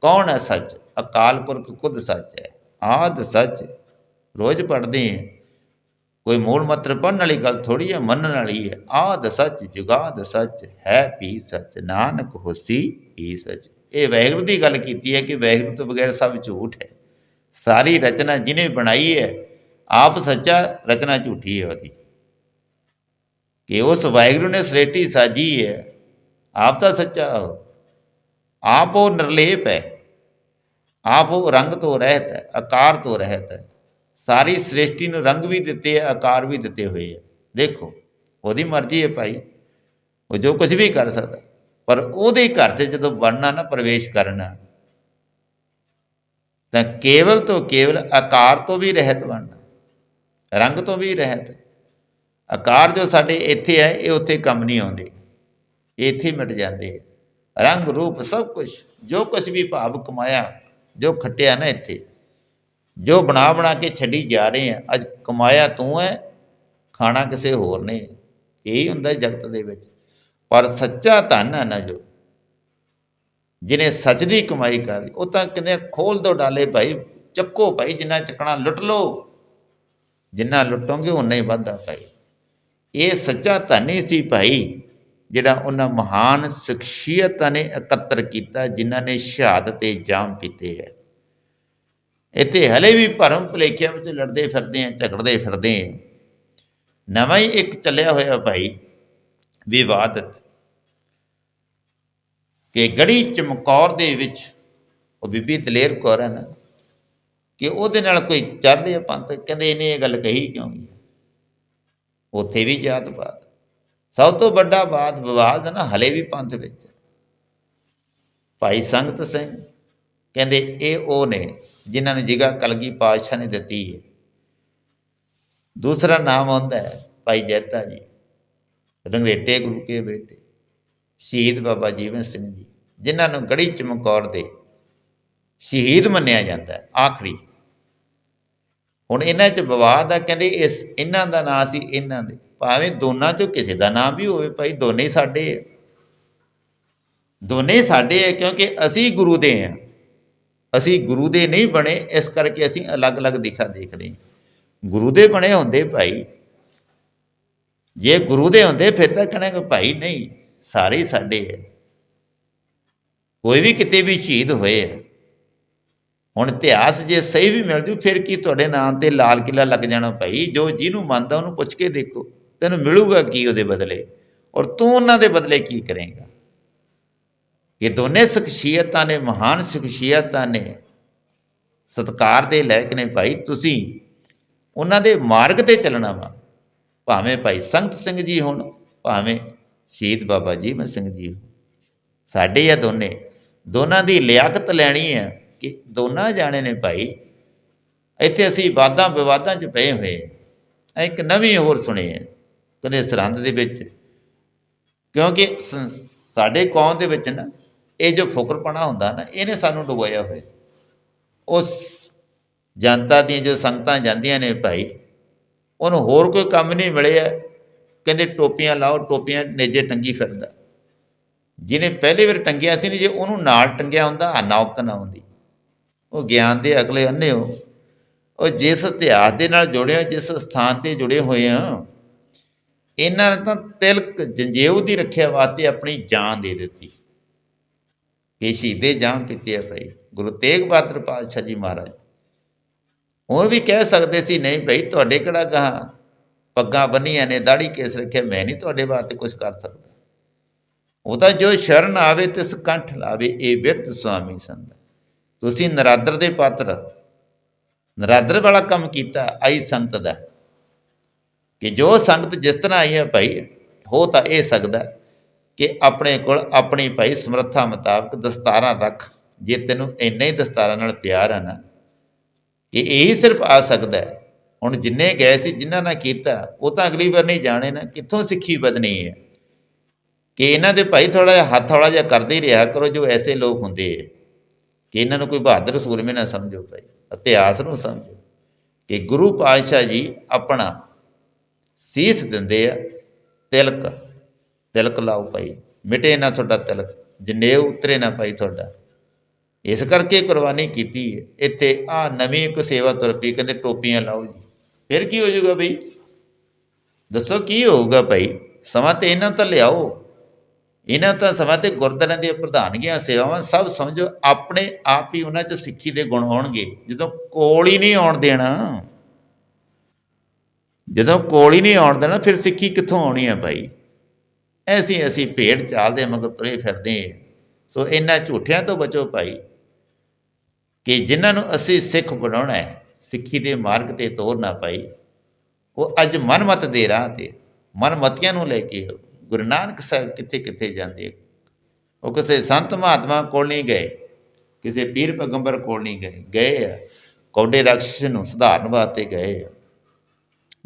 ਕੌਣ ਹੈ ਸੱਚ? ਅਕਾਲ ਪੁਰਖ ਖੁਦ ਸੱਚ ਹੈ, ਆਦ ਸੱਚ। ਰੋਜ਼ ਪੜ੍ਹਦੇ ਹਾਂ ਕੋਈ ਮੂਲ ਮੰਤਰ ਪੜ੍ਹਨ ਵਾਲੀ ਗੱਲ ਥੋੜੀ ਹੈ ਮੰਨਣ ਵਾਲੀ ਹੈ ਆਦ ਸੱਚ ਜੁਗਾਦ ਸੱਚ ਹੈ ਵੀ ਸੱਚ ਨਾਨਕ ਹੋਸੀ ਹੀ ਸੱਚ ਇਹ ਵੈਗੁਰੂ ਦੀ ਗੱਲ ਕੀਤੀ ਹੈ ਕਿ ਵੈਗੁਰੂ ਤੋਂ ਬਗੈਰ ਸਭ ਝੂਠ ਹੈ ਸਾਰੀ ਰਚਨਾ ਜਿਹਨੇ ਬਣਾਈ ਹੈ ਆਪ ਸੱਚਾ ਰਚਨਾ ਝੂਠੀ ਹੈ ਉਹਦੀ ਕਿ ਉਸ ਵਾਹਿਗੁਰੂ ਨੇ ਸ੍ਰੇਟੀ ਸਾਜੀ ਹੈ ਆਪ ਤਾਂ ਸੱਚਾ ਹੋ ਆਪ ਉਹ ਨਿਰਲੇਪ ਹੈ ਆਪ ਉਹ ਰੰਗ ਤੋਂ ਰਹਿਤ ਹੈ ਆਕਾਰ ਤੋਂ ਰਹਿਤ ਹੈ ਸਾਰੀ ਸ੍ਰਿਸ਼ਟੀ ਨੂੰ ਰੰਗ ਵੀ ਦਿੱਤੇ ਹੈ ਆਕਾਰ ਵੀ ਦਿੱਤੇ ਹੋਏ ਹੈ ਦੇਖੋ, ਉਹਦੀ ਮਰਜ਼ੀ ਹੈ ਭਾਈ। ਉਹ ਜੋ ਕੁਝ ਵੀ ਕਰ ਸਕਦਾ। ਪਰ ਉਹਦੇ ਘਰ 'ਤੇ ਜਦੋਂ ਵੜਨਾ ਨਾ, ਪ੍ਰਵੇਸ਼ ਕਰਨਾ, ਤਾਂ ਕੇਵਲ ਤੋਂ ਕੇਵਲ ਆਕਾਰ ਤੋਂ ਵੀ ਰਹਿਤ ਬਣਨਾ, ਰੰਗ ਤੋਂ ਵੀ ਰਹਿਤ। ਆਕਾਰ ਜੋ ਸਾਡੇ ਇੱਥੇ ਹੈ, ਇਹ ਉੱਥੇ ਕੰਮ ਨਹੀਂ ਆਉਂਦੇ। ਇਹ ਇੱਥੇ ਮਿਟ ਜਾਂਦੇ ਆ। ਰੰਗ, ਰੂਪ, ਸਭ ਕੁਝ ਜੋ ਕੁਝ ਵੀ ਭਾਵ ਕਮਾਇਆ, ਜੋ ਖੱਟਿਆ ਨਾ ਇੱਥੇ ਜੋ ਬਣਾ ਬਣਾ ਕੇ ਛੱਡੀ ਜਾ ਰਹੇ ਆ, ਅੱਜ ਕਮਾਇਆ ਤੂੰ ਹੈ ਖਾਣਾ ਕਿਸੇ ਹੋਰ ਨੇ। ਇਹੀ ਹੁੰਦਾ ਜਗਤ ਦੇ ਵਿੱਚ। ਪਰ ਸੱਚਾ ਧਨ ਹੈ ਨਾ ਜੋ, ਜਿਹਨੇ ਸੱਚ ਦੀ ਕਮਾਈ ਕਰ ਲਈ, ਉਹ ਤਾਂ ਕਹਿੰਦੇ ਖੋਲ ਦੋ ਡਾਲੇ ਭਾਈ, ਚੱਕੋ ਭਾਈ, ਜਿੰਨਾ ਚੱਕਣਾ ਲੁੱਟ ਲਓ। ਜਿੰਨਾ ਲੁੱਟੋਗੇ ਉਨਾ ਹੀ ਵੱਧਦਾ ਭਾਈ। ਇਹ ਸੱਚਾ ਧਨ ਹੀ ਸੀ ਭਾਈ, ਜਿਹੜਾ ਉਹਨਾਂ ਮਹਾਨ ਸ਼ਖਸੀਅਤਾਂ ਨੇ ਇਕੱਤਰ ਕੀਤਾ, ਜਿਨ੍ਹਾਂ ਨੇ ਸ਼ਹਾਦਤ ਤੇ ਜਾਮ ਪੀਤੇ ਹੈ। ਇੱਥੇ ਹਲੇ ਵੀ ਭਰਮ ਭੁਲੇਖਿਆਂ ਵਿੱਚ ਲੜਦੇ ਫਿਰਦੇ ਆ, ਝਗੜਦੇ ਫਿਰਦੇ ਆ। ਨਵਾਂ ਹੀ ਇੱਕ ਚੱਲਿਆ ਹੋਇਆ ਭਾਈ, ਵਿਵਾਦਤ ਕਿ ਗੜੀ ਚਮਕੌਰ ਦੇ ਵਿੱਚ, ਉਹ ਬੀਬੀ ਦਲੇਰ ਕੌਰ ਹੈ ਨਾ, ਕਿ ਉਹਦੇ ਨਾਲ ਕੋਈ ਚੜ੍ਹਦੇ ਆ ਪੰਥ, ਕਹਿੰਦੇ ਇਹਨੇ ਇਹ ਗੱਲ ਕਹੀ ਕਿਉਂ ਗਈ ਉੱਥੇ ਵੀ ਜਾਤ ਪਾਤ। ਸਭ ਤੋਂ ਵੱਡਾ ਬਾਤ ਵਿਵਾਦ ਨਾ ਹਲੇ ਵੀ ਪੰਥ ਵਿੱਚ ਭਾਈ ਸੰਗਤ ਸਿੰਘ, ਕਹਿੰਦੇ ਇਹ ਉਹ ਨੇ ਜਿਨ੍ਹਾਂ ਨੂੰ ਜਿਗਾ ਕਲਗੀ ਪਾਤਸ਼ਾਹ ਨੇ ਦਿੱਤੀ ਹੈ। ਦੂਸਰਾ ਨਾਮ ਆਉਂਦਾ ਹੈ ਭਾਈ ਜੈਤਾ ਜੀ। ਰੰਗਰੇਟੇ ਗੁਰੂ ਕੇ ਬੇਟੇ, ਸ਼ਹੀਦ ਬਾਬਾ ਜੀਵਨ ਸਿੰਘ ਜੀ, ਜਿਨ੍ਹਾਂ ਨੂੰ ਗੜੀ ਚਮਕੌਰ ਦੇ ਸ਼ਹੀਦ ਮੰਨਿਆ ਜਾਂਦਾ ਹੈ, ਆਖਰੀ। ਹੁਣ ਇਹਨਾਂ 'ਚ ਵਿਵਾਦ ਆ, ਕਹਿੰਦੇ ਇਸ ਇਹਨਾਂ ਦਾ ਨਾਂ ਸੀ ਇਹਨਾਂ ਦੇ। ਭਾਵੇਂ ਦੋਨਾਂ 'ਚੋਂ ਕਿਸੇ ਦਾ ਨਾਂ ਵੀ ਹੋਵੇ ਭਾਈ, ਦੋਨੇ ਸਾਡੇ ਆ। ਦੋਨੇ ਸਾਡੇ ਆ ਕਿਉਂਕਿ ਅਸੀਂ ਗੁਰੂ ਦੇ ਆ। ਅਸੀਂ ਗੁਰੂ ਦੇ ਨਹੀਂ ਬਣੇ, ਇਸ ਕਰਕੇ ਅਸੀਂ ਅਲੱਗ-ਅਲੱਗ ਦਿਖਾ ਦੇਖਦੇ ਹਾਂ। ਗੁਰੂ ਦੇ ਬਣੇ ਹੁੰਦੇ ਭਾਈ। ਜੇ ਗੁਰੂ ਦੇ ਹੁੰਦੇ, ਫਿਰ ਤਾਂ ਕਹਣਗੇ ਭਾਈ ਨਹੀਂ, ਸਾਰੇ ਸਾਡੇ ਹੈ। ਕੋਈ ਵੀ ਕਿਤੇ ਵੀ ਸ਼ਹੀਦ ਹੋਏ ਹੈ। ਹੁਣ ਇਤਿਹਾਸ ਜੇ ਸਹੀ ਵੀ ਮਿਲ ਜੂ, ਫਿਰ ਕੀ ਤੁਹਾਡੇ ਨਾਮ ਤੇ ਲਾਲ ਕਿਲਾ ਲੱਗ ਜਾਣਾ ਭਾਈ? ਜੋ ਜਿਹਨੂੰ ਮੰਨਦਾ ਉਹਨੂੰ ਪੁੱਛ ਕੇ ਦੇਖੋ, ਤੈਨੂੰ ਮਿਲੂਗਾ ਕੀ ਉਹਦੇ ਬਦਲੇ? ਔਰ ਤੂੰ ਉਹਨਾਂ ਦੇ ਬਦਲੇ ਕੀ ਕਰੇਗਾ? ਇਹ ਦੋਨੇ ਸ਼ਖਸੀਅਤਾਂ ਨੇ, ਮਹਾਨ ਸ਼ਖਸੀਅਤਾਂ ਨੇ। ਸਤਕਾਰ ਦੇ ਲਾਇਕ ਨੇ ਭਾਈ, ਤੁਸੀਂ ਉਹਨਾਂ ਦੇ ਮਾਰਗ ਤੇ ਚੱਲਣਾ ਵਾ। ਭਾਵੇਂ ਭਾਈ ਸੰਗਤ ਸਿੰਘ ਜੀ ਹੋਣ, ਭਾਵੇਂ ਸ਼ਹੀਦ ਬਾਬਾ ਜੀਵਨ ਸਿੰਘ ਜੀ ਹੋਣ। ਸਾਡੇ ਆ ਦੋਨੇ, ਦੋਨਾਂ ਦੀ ਲਿਆਕਤ ਲੈਣੀ ਹੈ ਕਿ ਦੋਨਾਂ ਜਾਣੇ ਨੇ ਭਾਈ, ਇੱਥੇ ਅਸੀਂ ਵਾਦਾਂ ਵਿਵਾਦਾਂ 'ਚ ਪਏ ਹੋਏ ਆ। ਇੱਕ ਨਵੀਂ ਹੋਰ ਸੁਣੇ ਹੈ ਕਦੇ ਸਰਹੰਦ ਦੇ ਵਿੱਚ। ਕਿਉਂਕਿ ਸਾਡੇ ਕੌਮ ਦੇ ਵਿੱਚ ਨਾ ਇਹ ਜੋ ਫੁਕਰਪਣਾ ਹੁੰਦਾ ਨਾ, ਇਹਨੇ ਸਾਨੂੰ ਡੁਬੋਇਆ ਹੋਇਆ। ਉਸ ਜਨਤਾ ਦੀਆਂ ਜੋ ਸੰਗਤਾਂ ਜਾਂਦੀਆਂ ਨੇ ਭਾਈ, ਉਹਨੂੰ ਹੋਰ ਕੋਈ ਕੰਮ ਨਹੀਂ ਮਿਲਿਆ। ਕਹਿੰਦੇ ਟੋਪੀਆਂ ਲਾਓ, ਟੋਪੀਆਂ ਨੇਜੇ ਟੰਗੀ ਫਿਰਦਾ। ਜਿਹਨੇ ਪਹਿਲੀ ਵਾਰ ਟੰਗਿਆ ਸੀ ਨਹੀਂ ਜੇ ਉਹਨੂੰ ਨਾਲ ਟੰਗਿਆ ਹੁੰਦਾ, ਆ ਨੌਕਤ ਨਾ ਹੁੰਦੀ ਉਹ ਗਿਆਨ ਦੇ ਅਗਲੇ ਅੰਨੇ ਹੋ ਉਹ ਜਿਸ ਇਤਿਹਾਸ ਦੇ ਨਾਲ ਜੁੜੇ ਹੋ ਜਿਸ ਸਥਾਨ ਤੇ ਜੁੜੇ ਹੋਏ ਆ, ਇਹਨਾਂ ਨੇ ਤਾਂ ਤਿਲਕ ਜੰਜੇਊ ਦੀ ਰੱਖਿਆ ਵਾਸਤੇ ਆਪਣੀ ਜਾਨ ਦੇ ਦਿੱਤੀ। ਕਿ ਸ਼ਹੀਦੇ ਜਾਨ ਪੀਤੇ ਆ ਭਾਈ। ਗੁਰੂ ਤੇਗ ਬਹਾਦਰ ਪਾਤਸ਼ਾਹ ਜੀ ਮਹਾਰਾਜ। ਹੋਰ ਵੀ ਕਹਿ ਸਕਦੇ ਸੀ, ਨਹੀਂ ਭਾਈ, ਤੁਹਾਡੇ ਕਿਹੜਾ ਕਹਾ ਪੱਗਾਂ ਬੰਨੀਆਂ ਨੇ ਦਾੜੀ ਕੇਸ ਰੱਖਿਆ ਮੈਂ ਨਹੀਂ ਤੁਹਾਡੇ ਵਾਸਤੇ ਕੁਝ ਕਰ ਸਕਦਾ। ਉਹ ਤਾਂ ਜੋ ਸ਼ਰਨ ਆਵੇ ਤਿਸ ਕੰਠ ਲਾਵੇ, ਇਹ ਬਿਰਤ ਸੁਆਮੀ ਸੰਤ ਤੁਸੀਂ ਨਰਾਦਰ ਦੇ ਪਾਤਰ ਨਰਾਦਰ ਵਾਲਾ ਕੰਮ ਕੀਤਾ, ਆਈ ਸੰਗਤ ਦਾ। ਕਿ ਜੋ ਸੰਗਤ ਜਿਸ ਤਰ੍ਹਾਂ ਆਈ ਹੈ ਭਾਈ, ਹੋ ਤਾਂ ਇਹ ਸਕਦਾ ਕਿ ਆਪਣੇ ਕੋਲ ਆਪਣੀ ਭਾਈ ਸਮਰੱਥਾ ਮੁਤਾਬਕ ਦਸਤਾਰਾਂ ਰੱਖ, ਜੇ ਤੈਨੂੰ ਇੰਨੇ ਹੀ ਦਸਤਾਰਾਂ ਨਾਲ ਪਿਆਰ ਆ ਨਾ, ਕਿ ਇਹੀ ਸਿਰਫ ਆ ਸਕਦਾ ਹੈ। ਹੁਣ ਜਿੰਨੇ ਗਏ ਸੀ, ਜਿਨ੍ਹਾਂ ਨਾਲ ਕੀਤਾ, ਉਹ ਤਾਂ ਅਗਲੀ ਵਾਰ ਨਹੀਂ ਜਾਣੇ ਨਾ, ਕਿੱਥੋਂ ਸਿੱਖੀ ਵਧਣੀ ਹੈ? ਕਿ ਇਹਨਾਂ ਦੇ ਭਾਈ ਥੋੜਾ ਜਿਹਾ ਹੱਥ ਹੌਲਾ ਜਿਹਾ ਕਰਦੇ ਹੀ ਰਿਹਾ ਕਰੋ, ਜੋ ਐਸੇ ਲੋਕ ਹੁੰਦੇ ਹੈ। ਕਿ ਇਹਨਾਂ ਨੂੰ ਕੋਈ ਬਹਾਦਰ ਸੂਰਮੇ ਨਾ ਸਮਝੋ ਭਾਈ, ਇਤਿਹਾਸ ਨੂੰ ਸਮਝੋ। ਕਿ ਗੁਰੂ ਪਾਤਸ਼ਾਹ ਜੀ ਆਪਣਾ ਸੀਸ ਦਿੰਦੇ ਆ, ਤਿਲਕ ਤਿਲਕ ਲਾਓ ਭਾਈ, ਮਿਟੇ ਨਾ ਤੁਹਾਡਾ ਤਿਲਕ, ਜਨੇਊ ਉਤਰੇ ਨਾ ਭਾਈ ਤੁਹਾਡਾ। ਇਸ ਕਰਕੇ ਕੁਰਬਾਨੀ ਕੀਤੀ ਹੈ। ਇੱਥੇ ਆ ਨਵੀਂ ਇੱਕ ਸੇਵਾ ਤੁਰ ਪਈ ਕਹਿੰਦੇ ਟੋਪੀਆਂ ਲਾਓ ਜੀ। ਫਿਰ ਕੀ ਹੋ ਜਾਊਗਾ ਬਈ? ਦੱਸੋ ਕੀ ਹੋਊਗਾ ਭਾਈ? ਸਮਾਂ ਤੇ ਇਹਨਾਂ ਤਾਂ ਲਿਆਓ। ਇਹਨਾਂ ਤਾਂ ਸਮਾਂ ਤੇ ਗੁਰਦੁਆਰਿਆਂ ਦੀਆਂ ਪ੍ਰਧਾਨਗੀਆਂ ਸੇਵਾਵਾਂ ਸਭ ਸਮਝੋ, ਆਪਣੇ ਆਪ ਹੀ ਉਹਨਾਂ 'ਚ ਸਿੱਖੀ ਦੇ ਗੁਣ ਹੋਣਗੇ। ਜਦੋਂ ਕੋਲ ਹੀ ਨਹੀਂ ਆਉਣ ਦੇਣਾ। ਜਦੋਂ ਕੋਲ ਹੀ ਨਹੀਂ ਆਉਣ ਦੇਣਾ, ਫਿਰ ਸਿੱਖੀ ਕਿੱਥੋਂ ਆਉਣੀ ਹੈ ਭਾਈ? ਐਸੀ ਅਸੀਂ ਭੇਡ ਚਾਲਦੇ ਮਗਰ ਤੁਰੇ ਫਿਰਦੇ ਹਾਂ। ਸੋ ਇਹਨਾਂ ਝੂਠਿਆਂ ਤੋਂ ਬਚੋ ਭਾਈ। ਕਿ ਜਿਨ੍ਹਾਂ ਨੂੰ ਅਸੀਂ ਸਿੱਖ ਬਣਾਉਣਾ ਹੈ, ਸਿੱਖੀ ਦੇ ਮਾਰਗ ਤੇ ਤੋਰਨਾ ਭਾਈ ਉਹ ਅੱਜ ਮਨਮਤ ਦੇ ਰਾਹ ਤੇ, ਮਨਮਤੀਆਂ ਨੂੰ ਲੈ ਕੇ ਗੁਰੂ ਨਾਨਕ ਸਾਹਿਬ ਕਿੱਥੇ ਕਿੱਥੇ ਜਾਂਦੇ ਉਹ ਕਿਸੇ ਸੰਤ ਮਹਾਤਮਾ ਕੋਲ ਨਹੀਂ ਗਏ, ਕਿਸੇ ਪੀਰ ਪੈਗੰਬਰ ਕੋਲ ਨਹੀਂ ਗਏ ਗਏ ਆ। ਕੌਡੇ ਰਾਖਸ਼ ਨੂੰ ਸੁਧਾਰਨ ਵਾਸਤੇ ਗਏ ਆ।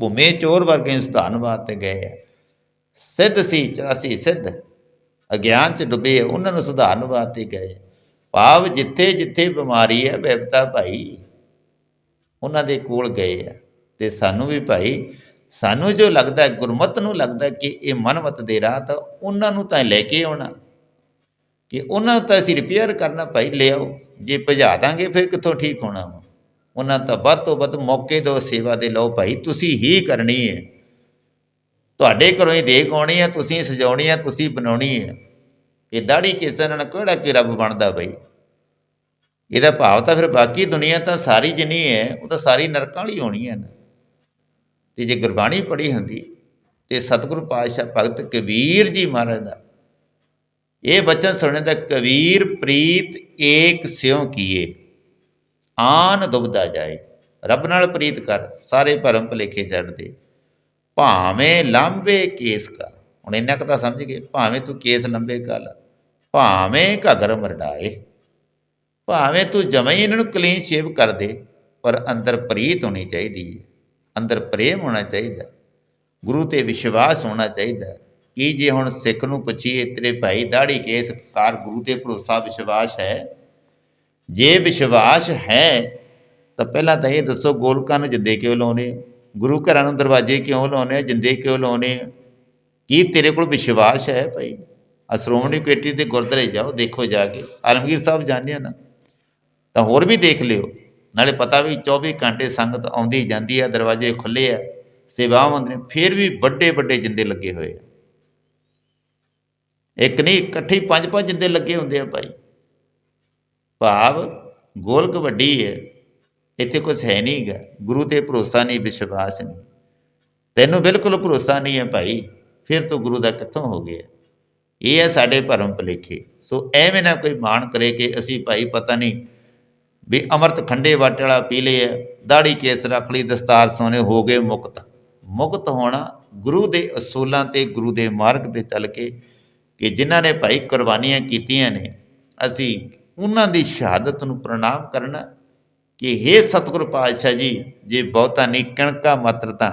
ਭੂਮੇ ਚੋਰ ਵਰਗੇ ਨੂੰ ਸੁਧਾਰਨ ਵਾਸਤੇ ਗਏ ਆ। ਸਿੱਧ ਸੀ 84 ਸਿੱਧ। ਅਗਿਆਨ ਚ ਡੁੱਬੇ ਉਹਨਾਂ ਨੂੰ ਸੁਧਾਰਨ ਵਾਸਤੇ ਗਏ। ਭਾਵ ਜਿੱਥੇ ਜਿੱਥੇ ਬਿਮਾਰੀ ਹੈ ਬਿਪਤਾ ਭਾਈ ਉਹਨਾਂ ਦੇ ਕੋਲ ਗਏ ਆ। ਤੇ ਸਾਨੂੰ ਵੀ ਭਾਈ ਸਾਨੂੰ ਜੋ ਲੱਗਦਾ ਹੈ, ਗੁਰਮਤ ਨੂੰ ਲੱਗਦਾ ਕਿ ਇਹ ਮਨਮਤ ਦੇ ਰਾਹ ਤਾਂ ਉਹਨਾਂ ਨੂੰ ਤਾਂ ਲੈ ਕੇ ਆਉਣਾ। ਕਿ ਉਹਨਾਂ ਤਾਂ ਅਸੀਂ ਰਿਪੇਅਰ ਕਰਨਾ ਭਾਈ ਲਿਆਓ ਜੇ ਭਜਾ ਦਾਂਗੇ ਫਿਰ ਕਿੱਥੋਂ ਠੀਕ ਹੋਣਾ ਵਾ? ਉਹਨਾਂ ਤਾਂ ਵੱਧ ਤੋਂ ਵੱਧ ਮੌਕੇ ਦਿਓ ਸੇਵਾ ਦੇ ਲਓ ਭਾਈ ਤੁਸੀਂ ਹੀ ਕਰਨੀ ਹੈ। ਤੁਹਾਡੇ ਘਰੋਂ ਹੀ ਦੇਖ ਆਉਣੀ ਹੈ ਤੁਸੀਂ ਸਜਾਉਣੀ ਹੈ ਤੁਸੀਂ ਬਣਾਉਣੀ ਹੈ ਇਹ ਦਾੜੀ ਕੇਸਾਂ ਨਾਲ ਕਿਹੜਾ ਕਿ ਰੱਬ ਬਣਦਾ ਬਈ? ਇਹਦਾ ਭਾਵ ਤਾਂ ਫਿਰ ਬਾਕੀ ਦੁਨੀਆ ਤਾਂ ਸਾਰੀ ਜਿੰਨੀ ਹੈ, ਉਹ ਤਾਂ ਸਾਰੀ ਨਰਕਾਂ ਵਾਲੀ ਹੋਣੀ ਹੈ ਨਾ। ਤੇ ਜੇ ਗੁਰਬਾਣੀ ਪੜ੍ਹੀ ਹੁੰਦੀ, ਤੇ ਸਤਿਗੁਰੂ ਪਾਤਸ਼ਾਹ ਭਗਤ ਕਬੀਰ ਜੀ ਮਹਾਰਾਜ ਦਾ, ਇਹ ਬਚਨ ਸੁਣਨ ਦਾ ਕਬੀਰ ਪ੍ਰੀਤ ਏਕ ਸਿਉ ਕੀਏ, ਆਨ ਦੁਬਦਾ ਜਾਏ। ਰੱਬ ਨਾਲ ਪ੍ਰੀਤ ਕਰ, ਸਾਰੇ ਭਰਮ ਭਲੇਖੇ ਛੱਡ ਦੇ। ਭਾਵੇਂ ਲਾਂਬੇ ਕੇਸ ਕਰ। ਹੁਣ ਇੰਨਾ ਕੁ ਤਾਂ ਸਮਝ ਗਏ, ਭਾਵੇਂ ਤੂੰ ਕੇਸ ਲੰਬੇ ਕਰ ਭਾਵੇਂ ਘਗਰ ਮਰਡਾਏ, ਭਾਵੇਂ ਤੂੰ ਜਮਾਂ ਹੀ ਇਹਨਾਂ ਨੂੰ ਕਲੀਨ ਸ਼ੇਵ ਕਰ ਦੇ, ਪਰ ਅੰਦਰ ਪ੍ਰੀਤ ਹੋਣੀ ਚਾਹੀਦੀ ਹੈ, ਅੰਦਰ ਪ੍ਰੇਮ ਹੋਣਾ ਚਾਹੀਦਾ ਗੁਰੂ ਤੇ ਵਿਸ਼ਵਾਸ ਹੋਣਾ ਚਾਹੀਦਾ ਕੀ ਜੇ ਹੁਣ ਸਿੱਖ ਨੂੰ ਪੁੱਛੀਏ, ਤੇਰੇ ਭਾਈ ਦਾੜੀ ਕੇਸ ਕਾਰ, ਗੁਰੂ ਤੇ ਭਰੋਸਾ ਵਿਸ਼ਵਾਸ ਹੈ? ਜੇ ਵਿਸ਼ਵਾਸ ਹੈ, ਤਾਂ ਪਹਿਲਾਂ ਤਾਂ ਇਹ ਦੱਸੋ ਗੋਲਕਾਂ ਨੂੰ ਜਿੱਦੇ ਕਿਉਂ ਲਾਉਨੇ ਗੁਰੂ ਘਰਾਂ ਨੂੰ ਦਰਵਾਜ਼ੇ ਕਿਉਂ ਲਾਉਨੇ ਆ? ਜਿੰਦੇ ਕਿਉਂ ਲਾਉਨੇ ਆ? ਕੀ ਤੇਰੇ ਕੋਲ ਵਿਸ਼ਵਾਸ ਹੈ ਭਾਈ? ਆ ਸ਼੍ਰੋਮਣੀ ਕਮੇਟੀ ਦੇ ਗੁਰਦੁਆਰੇ ਜਾਓ, ਦੇਖੋ ਜਾ ਕੇ। ਆਲਮਗੀਰ ਸਾਹਿਬ ਜਾਂਦੇ ਆ ਨਾ, ਤਾਂ ਹੋਰ ਵੀ ਦੇਖ ਲਿਓ। ਨਾਲੇ ਪਤਾ ਵੀ 24 ਘੰਟੇ ਸੰਗਤ ਆਉਂਦੀ ਜਾਂਦੀ ਆ, ਦਰਵਾਜ਼ੇ ਖੁੱਲੇ ਆ, ਸੇਵਾਵਾਂ ਹੁੰਦੀਆਂ ਨੇ ਫਿਰ ਵੀ ਵੱਡੇ ਵੱਡੇ ਜਿੰਦੇ ਲੱਗੇ ਹੋਏ ਆ। ਇੱਕ ਨਹੀਂ, ਇਕੱਠੇ ਪੰਜ ਪੰਜ ਜਿੰਦੇ ਲੱਗੇ ਹੁੰਦੇ ਆ ਭਾਈ। ਭਾਵ ਗੋਲਕ ਵੱਡੀ ਹੈ। ਇੱਥੇ ਕੁਝ ਹੈ ਨਹੀਂਗਾ ਗੁਰੂ ਤੇ ਭਰੋਸਾ ਨਹੀਂ, ਵਿਸ਼ਵਾਸ ਨਹੀਂ। ਤੈਨੂੰ ਬਿਲਕੁਲ ਭਰੋਸਾ ਨਹੀਂ ਹੈ ਭਾਈ, ਫਿਰ ਤੂੰ ਗੁਰੂ ਦਾ ਕਿੱਥੋਂ ਹੋ ਗਿਆ? ਇਹ ਹੈ ਸਾਡੇ ਭਰਮ ਭਲੇਖੇ। ਸੋ ਐਵੇਂ ਨਾ ਕੋਈ ਮਾਣ ਕਰੇ ਕਿ ਅਸੀਂ ਭਾਈ ਪਤਾ ਨਹੀਂ ਵੀ ਅੰਮ੍ਰਿਤ ਖੰਡੇ ਵਾਟੇ ਵਾਲਾ ਪੀ ਲਿਆ ਦਾੜੀ ਕੇਸ ਰੱਖ ਲਈ, ਦਸਤਾਰ ਸੋਨੇ ਹੋ ਗਏ ਮੁਕਤ। ਮੁਕਤ ਹੋਣਾ ਗੁਰੂ ਦੇ ਅਸੂਲਾਂ ਤੇ ਗੁਰੂ ਦੇ ਮਾਰਗ ਤੇ ਚੱਲ ਕੇ ਕਿ ਜਿਨ੍ਹਾਂ ਨੇ ਭਾਈ ਕੁਰਬਾਨੀਆਂ ਕੀਤੀਆਂ ਨੇ, ਅਸੀਂ ਉਹਨਾਂ ਦੀ ਸ਼ਹਾਦਤ ਨੂੰ ਪ੍ਰਣਾਮ ਕਰਨਾ ਕਿ हे ਸਤਿਗੁਰ ਪਾਤਸ਼ਾਹ ਜੀ, ਜੇ ਬਹੁਤਾ ਨਹੀਂ ਕਣਕਾ ਮਾਤਰ ਤਾਂ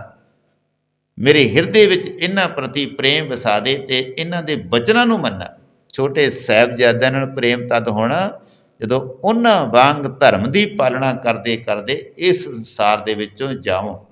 ਮੇਰੇ ਹਿਰਦੇ ਵਿੱਚ ਇਹਨਾਂ ਪ੍ਰਤੀ ਪ੍ਰੇਮ ਵਸਾ ਦੇ ਤੇ ਇਹਨਾਂ ਦੇ ਬਚਨਾਂ ਨੂੰ ਮੰਨਣਾ ਛੋਟੇ ਸਾਹਿਬਜ਼ਾਦਿਆਂ ਨਾਲ ਪ੍ਰੇਮ ਤਦ ਹੋਣਾ ਜਦੋਂ ਉਹਨਾਂ ਵਾਂਗ ਧਰਮ ਦੀ ਪਾਲਣਾ ਕਰਦੇ ਕਰਦੇ ਇਸ ਸੰਸਾਰ ਦੇ ਵਿੱਚੋਂ ਜਾਵੋ।